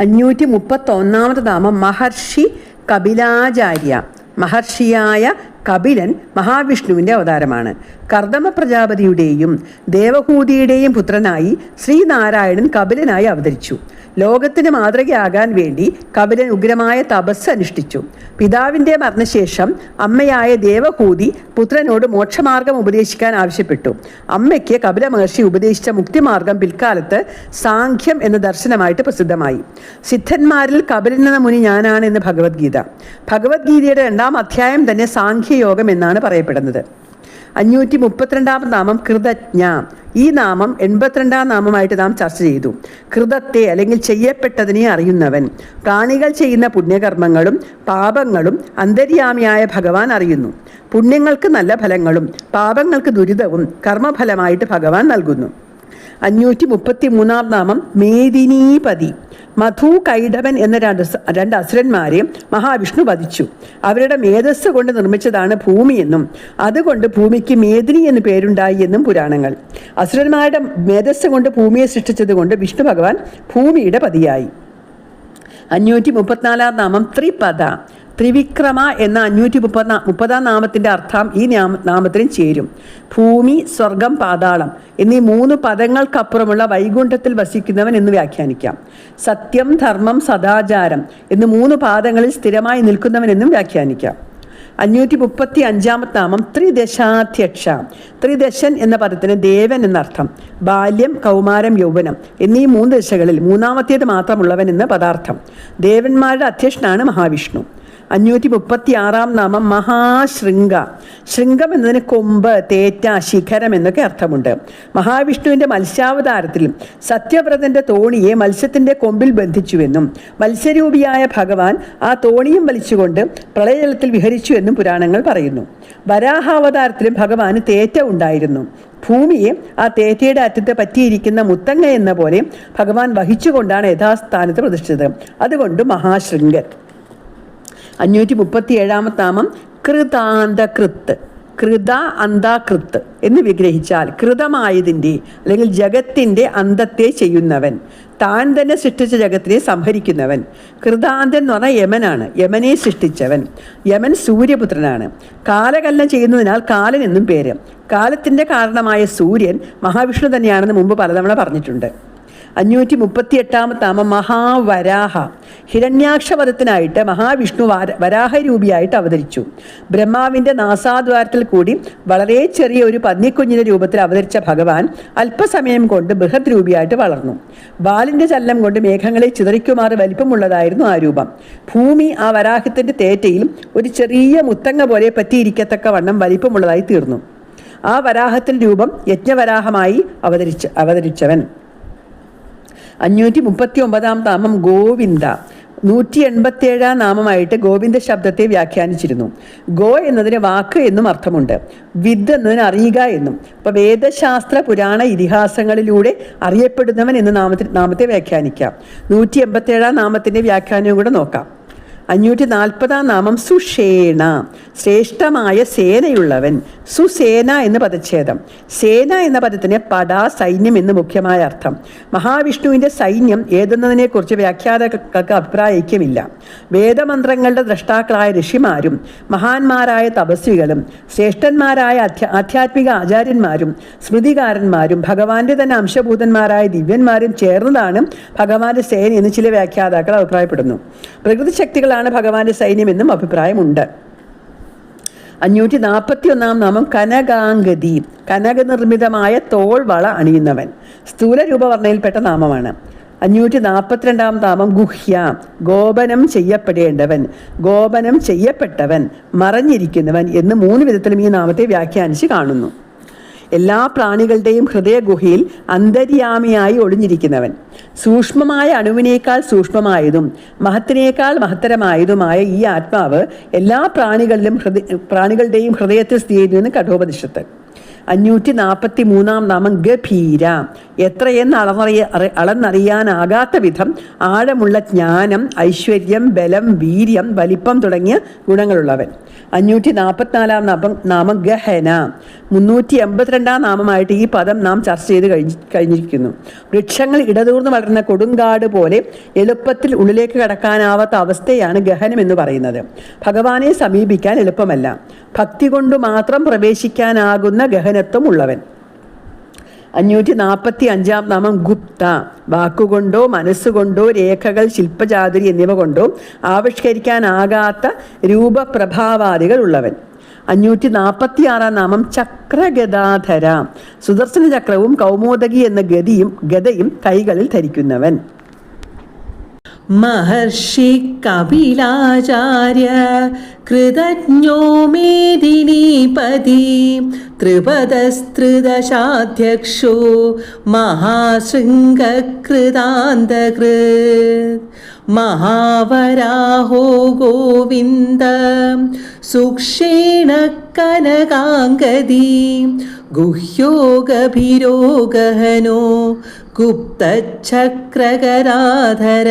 അഞ്ഞൂറ്റി മുപ്പത്തി ഒന്നാമത് നാമം മഹർഷി കപിലാചാര്യ. മഹർഷിയായ കപിലൻ മഹാവിഷ്ണുവിന്റെ അവതാരമാണ്. കർദമ പ്രജാപതിയുടെയും ദേവഹൂതിയുടെയും പുത്രനായി ശ്രീനാരായണൻ കപിലനായി അവതരിച്ചു. ലോകത്തിന് മാതൃകയാകാൻ വേണ്ടി കപിലൻ ഉഗ്രമായ തപസ് അനുഷ്ഠിച്ചു. പിതാവിന്റെ മരണശേഷം അമ്മയായ ദേവകൂതി പുത്രനോട് മോക്ഷമാർഗം ഉപദേശിക്കാൻ ആവശ്യപ്പെട്ടു. അമ്മയ്ക്ക് കപില മഹർഷി ഉപദേശിച്ച മുക്തിമാർഗം പിൽക്കാലത്ത് സാഖ്യം എന്ന ദർശനമായിട്ട് പ്രസിദ്ധമായി. സിദ്ധന്മാരിൽ കപിലൻ എന്ന മുനി ഞാനാണ് എന്ന് ഭഗവത്ഗീത. ഭഗവത്ഗീതയുടെ രണ്ടാം അധ്യായം തന്നെ സാഖ്യയോഗം എന്നാണ് പറയപ്പെടുന്നത്. അഞ്ഞൂറ്റി മുപ്പത്തിരണ്ടാം നാമം കൃതജ്ഞ. ഈ നാമം എൺപത്തിരണ്ടാം നാമമായിട്ട് നാം ചർച്ച ചെയ്തു. കൃതത്തെ അല്ലെങ്കിൽ ചെയ്യപ്പെട്ടതിനെ അറിയുന്നവൻ. പ്രാണികൾ ചെയ്യുന്ന പുണ്യകർമ്മങ്ങളും പാപങ്ങളും അന്തര്യാമിയായ ഭഗവാൻ അറിയുന്നു. പുണ്യങ്ങൾക്ക് നല്ല ഫലങ്ങളും പാപങ്ങൾക്ക് ദുരിതവും കർമ്മഫലമായിട്ട് ഭഗവാൻ നൽകുന്നു. അഞ്ഞൂറ്റി മുപ്പത്തി മൂന്നാം നാമം മേദിനീപതി. മധു കൈഡവൻ എന്ന രണ്ട് രണ്ട് അസുരന്മാരെ മഹാവിഷ്ണു വധിച്ചു. അവരുടെ മേധസ് കൊണ്ട് നിർമ്മിച്ചതാണ് ഭൂമിയെന്നും അതുകൊണ്ട് ഭൂമിക്ക് മേദിനി എന്ന് പേരുണ്ടായി എന്നും പുരാണങ്ങൾ. അസുരന്മാരുടെ മേധസ് കൊണ്ട് ഭൂമിയെ സൃഷ്ടിച്ചത് കൊണ്ട് വിഷ്ണു ഭഗവാൻ ഭൂമിയുടെ പതിയായി. അഞ്ഞൂറ്റി മുപ്പത്തിനാലാം നാമം ത്രിപദ. ത്രിവിക്രമ എന്ന അഞ്ഞൂറ്റി മുപ്പത് മുപ്പതാം നാമത്തിന്റെ അർത്ഥം ഈ നാമ നാമത്തിനും ചേരും. ഭൂമി സ്വർഗം പാതാളം എന്നീ മൂന്ന് പദങ്ങൾക്കപ്പുറമുള്ള വൈകുണ്ഠത്തിൽ വസിക്കുന്നവൻ എന്ന് വ്യാഖ്യാനിക്കാം. സത്യം ധർമ്മം സദാചാരം എന്ന് മൂന്ന് പാദങ്ങളിൽ സ്ഥിരമായി നിൽക്കുന്നവൻ എന്നും വ്യാഖ്യാനിക്കാം. അഞ്ഞൂറ്റി മുപ്പത്തി അഞ്ചാമത്തെ നാമം ത്രിദശാധ്യക്ഷ. ത്രിദശൻ എന്ന പദത്തിന് ദേവൻ എന്നർത്ഥം. ബാല്യം കൗമാരം യൗവനം എന്നീ മൂന്ന് ദശകളിൽ മൂന്നാമത്തേത് മാത്രമുള്ളവൻ എന്ന പദാർത്ഥം. ദേവന്മാരുടെ അധ്യക്ഷനാണ് മഹാവിഷ്ണു. അഞ്ഞൂറ്റി മുപ്പത്തി ആറാം നാമം മഹാശൃംഗ. ശൃംഗം എന്നതിന് കൊമ്പ് തേറ്റ ശിഖരം എന്നൊക്കെ അർത്ഥമുണ്ട്. മഹാവിഷ്ണുവിന്റെ മത്സ്യാവതാരത്തിൽ സത്യവ്രതന്റെ തോണിയെ മത്സ്യത്തിന്റെ കൊമ്പിൽ ബന്ധിച്ചുവെന്നും മത്സ്യരൂപിയായ ഭഗവാൻ ആ തോണിയും വലിച്ചുകൊണ്ട് പ്രളയജലത്തിൽ വിഹരിച്ചു എന്നും പുരാണങ്ങൾ പറയുന്നു. വരാഹാവതാരത്തിലും ഭഗവാന് തേറ്റ ഉണ്ടായിരുന്നു. ഭൂമിയെ ആ തേറ്റയുടെ അറ്റത്ത് പറ്റിയിരിക്കുന്ന മുത്തങ്ങ എന്ന പോലെ ഭഗവാൻ വഹിച്ചുകൊണ്ടാണ് യഥാസ്ഥാനത്ത് പ്രതിഷ്ഠിച്ചത്. അതുകൊണ്ട് മഹാശൃംഗൻ. അഞ്ഞൂറ്റി മുപ്പത്തി ഏഴാമത്തെ നാമം കൃതാന്തകൃത്ത്. കൃത അന്താകൃത്ത് എന്ന് വിഗ്രഹിച്ചാൽ കൃതമായതിന്റെ അല്ലെങ്കിൽ ജഗത്തിന്റെ അന്തത്തെ ചെയ്യുന്നവൻ. താൻ തന്നെ സൃഷ്ടിച്ച ജഗത്തിനെ സംഹരിക്കുന്നവൻ. കൃതാന്തൻ എന്ന് പറഞ്ഞാൽ യമനാണ്. യമനെ സൃഷ്ടിച്ചവൻ. യമൻ സൂര്യപുത്രനാണ്. കാലകല്ലം ചെയ്യുന്നതിനാൽ കാലൻ എന്നും പേര്. കാലത്തിന്റെ കാരണമായ സൂര്യൻ മഹാവിഷ്ണു തന്നെയാണെന്ന് മുമ്പ് പലതവണ പറഞ്ഞിട്ടുണ്ട്. അഞ്ഞൂറ്റി മുപ്പത്തി എട്ടാമത്തെ നാമം മഹാവരാഹ. ഹിരണ്യാക്ഷവധത്തിനായിട്ട് മഹാവിഷ്ണു വാര വരാഹരൂപിയായിട്ട് അവതരിച്ചു. ബ്രഹ്മാവിന്റെ നാസാദ്വാരത്തിൽ കൂടി വളരെ ചെറിയ ഒരു പന്നിക്കുഞ്ഞിന്റെ രൂപത്തിൽ അവതരിച്ച ഭഗവാൻ അല്പസമയം കൊണ്ട് ബൃഹത് രൂപിയായിട്ട് വളർന്നു. ബാലിന്റെ ചലനം കൊണ്ട് മേഘങ്ങളെ ചിതറിക്കുമാറ് വലിപ്പമുള്ളതായിരുന്നു ആ രൂപം. ഭൂമി ആ വരാഹത്തിന്റെ തേറ്റയിൽ ഒരു ചെറിയ മുത്തങ്ങ പോലെ പറ്റിയിരിക്കത്തക്ക വണ്ണം വലിപ്പമുള്ളതായി തീർന്നു. ആ വരാഹത്തിൽ രൂപം യജ്ഞവരാഹമായി അവതരിച്ച അവതരിച്ചവൻ. അഞ്ഞൂറ്റി മുപ്പത്തി ഒമ്പതാം നാമം ഗോവിന്ദ. നൂറ്റി എൺപത്തിയേഴാം നാമമായിട്ട് ഗോവിന്ദ ശബ്ദത്തെ വ്യാഖ്യാനിച്ചിരുന്നു. ഗോ എന്നതിന് വാക്ക് എന്നും അർത്ഥമുണ്ട്. വിദ് എന്നതിന് അറിയുക എന്നും. അപ്പോൾ വേദശാസ്ത്ര പുരാണ ഇതിഹാസങ്ങളിലൂടെ അറിയപ്പെടുന്നവൻ എന്ന നാമത്തിൽ നാമത്തെ വ്യാഖ്യാനിക്കാം. നൂറ്റി എൺപത്തിയേഴാം നാമത്തിന്റെ വ്യാഖ്യാനവും കൂടെ നോക്കാം. അഞ്ഞൂറ്റി നാൽപ്പതാം നാമം സുഷേണ. ശ്രേഷ്ഠമായ സേനയുള്ളവൻ. സുസേന എന്ന് പദച്ഛേദം. സേന എന്ന പദത്തിന് പടാ സൈന്യം എന്ന് മുഖ്യമായ അർത്ഥം. മഹാവിഷ്ണുവിന്റെ സൈന്യം ഏതെന്നതിനെക്കുറിച്ച് വ്യാഖ്യാതകൾക്ക് അഭിപ്രായക്യമില്ല വേദമന്ത്രങ്ങളുടെ ദ്രഷ്ടാക്കളായ ഋഷിമാരും മഹാന്മാരായ തപസ്വികളും ശ്രേഷ്ഠന്മാരായ അധ്യാ ആധ്യാത്മിക ആചാര്യന്മാരും സ്മൃതികാരന്മാരും ഭഗവാന്റെ തന്നെ അംശഭൂതന്മാരായ ദിവ്യന്മാരും ചേർന്നതാണ് ഭഗവാന്റെ സേന എന്ന് ചില വ്യാഖ്യാതാക്കൾ അഭിപ്രായപ്പെടുന്നു. പ്രകൃതി ശക്തികളാണ് ഭഗവാന്റെ സൈന്യമെന്നും അഭിപ്രായമുണ്ട്. അഞ്ഞൂറ്റി നാൽപ്പത്തി ഒന്നാം നാമം കനകാംഗതി കനകനിർമ്മിതമായ തോൾവള അണിയുന്നവൻ. സ്ഥൂല രൂപവർണയിൽപ്പെട്ട നാമമാണ്. അഞ്ഞൂറ്റി നാൽപ്പത്തിരണ്ടാം നാമം ഗുഹ്യ ഗോപനം ചെയ്യപ്പെടേണ്ടവൻ ഗോപനം ചെയ്യപ്പെട്ടവൻ മറഞ്ഞിരിക്കുന്നവൻ എന്ന് മൂന്ന് വിധത്തിലും ഈ നാമത്തെ വ്യാഖ്യാനിച്ച് കാണുന്നു. എല്ലാ പ്രാണികളുടെയും ഹൃദയഗുഹയിൽ അന്തര്യാമിയായി ഒളിഞ്ഞിരിക്കുന്നവൻ. സൂക്ഷ്മമായ അണുവിനേക്കാൾ സൂക്ഷ്മമായതും മഹത്തിനേക്കാൾ മഹത്തരമായതുമായ ഈ ആത്മാവ് എല്ലാ പ്രാണികളിലും ഹൃദയ പ്രാണികളുടെയും ഹൃദയത്തിൽ സ്ഥിതി ചെയ്യുന്നു കഠോപനിഷത്ത്. അഞ്ഞൂറ്റി നാൽപ്പത്തി മൂന്നാം നാമം ഗഭീര. എത്രയെന്ന് അളന്നറിയ അളന്നറിയാനാകാത്ത വിധം ആഴമുള്ള ജ്ഞാനം ഐശ്വര്യം ബലം വീര്യം വലിപ്പം തുടങ്ങിയ ഗുണങ്ങളുള്ളവൻ. അഞ്ഞൂറ്റി നാൽപ്പത്തിനാലാം നാമം നാമം ഗഹന മുന്നൂറ്റി എൺപത്തിരണ്ടാം നാമമായിട്ട് ഈ പദം നാം ചർച്ച ചെയ്ത് കഴിഞ്ഞ് കഴിഞ്ഞിരിക്കുന്നു. വൃക്ഷങ്ങൾ ഇടതൂർന്ന് വളരുന്ന കൊടുങ്കാട് പോലെ എളുപ്പത്തിൽ ഉള്ളിലേക്ക് കടക്കാനാവാത്ത അവസ്ഥയാണ് ഗഹനം എന്ന് പറയുന്നത്. ഭഗവാനെ സമീപിക്കാൻ എളുപ്പമല്ല. ഭക്തി കൊണ്ട് മാത്രം പ്രവേശിക്കാനാകുന്ന ഗഹനത്വം ഉള്ളവൻ. അഞ്ഞൂറ്റി നാൽപ്പത്തി അഞ്ചാം നാമം ഗുപ്ത. വാക്കുകൊണ്ടോ മനസ്സുകൊണ്ടോ രേഖകൾ ശില്പചാതുരി എന്നിവ കൊണ്ടോ ആവിഷ്കരിക്കാനാകാത്ത രൂപപ്രഭാവാദികൾ ഉള്ളവൻ. അഞ്ഞൂറ്റി നാൽപ്പത്തി ആറാം നാമം ചക്രഗദാധര. സുദർശന ചക്രവും കൗമോദകി എന്ന ഗതിയും ഗതയും കൈകളിൽ ധരിക്കുന്നവൻ. महर्षि कपिलाचार्य कृतज्ञो मेदिनीपति त्रिपदस्त्रिदशाध्यक्षो महाशृङ्गकृतान्तकृत् महावराहो गोविन्द सुक्षेण कनकाङ्गदी ഗുഹ്യോഗഭിരോഗഹനോ ഗുപ്തചക്രകരാധര.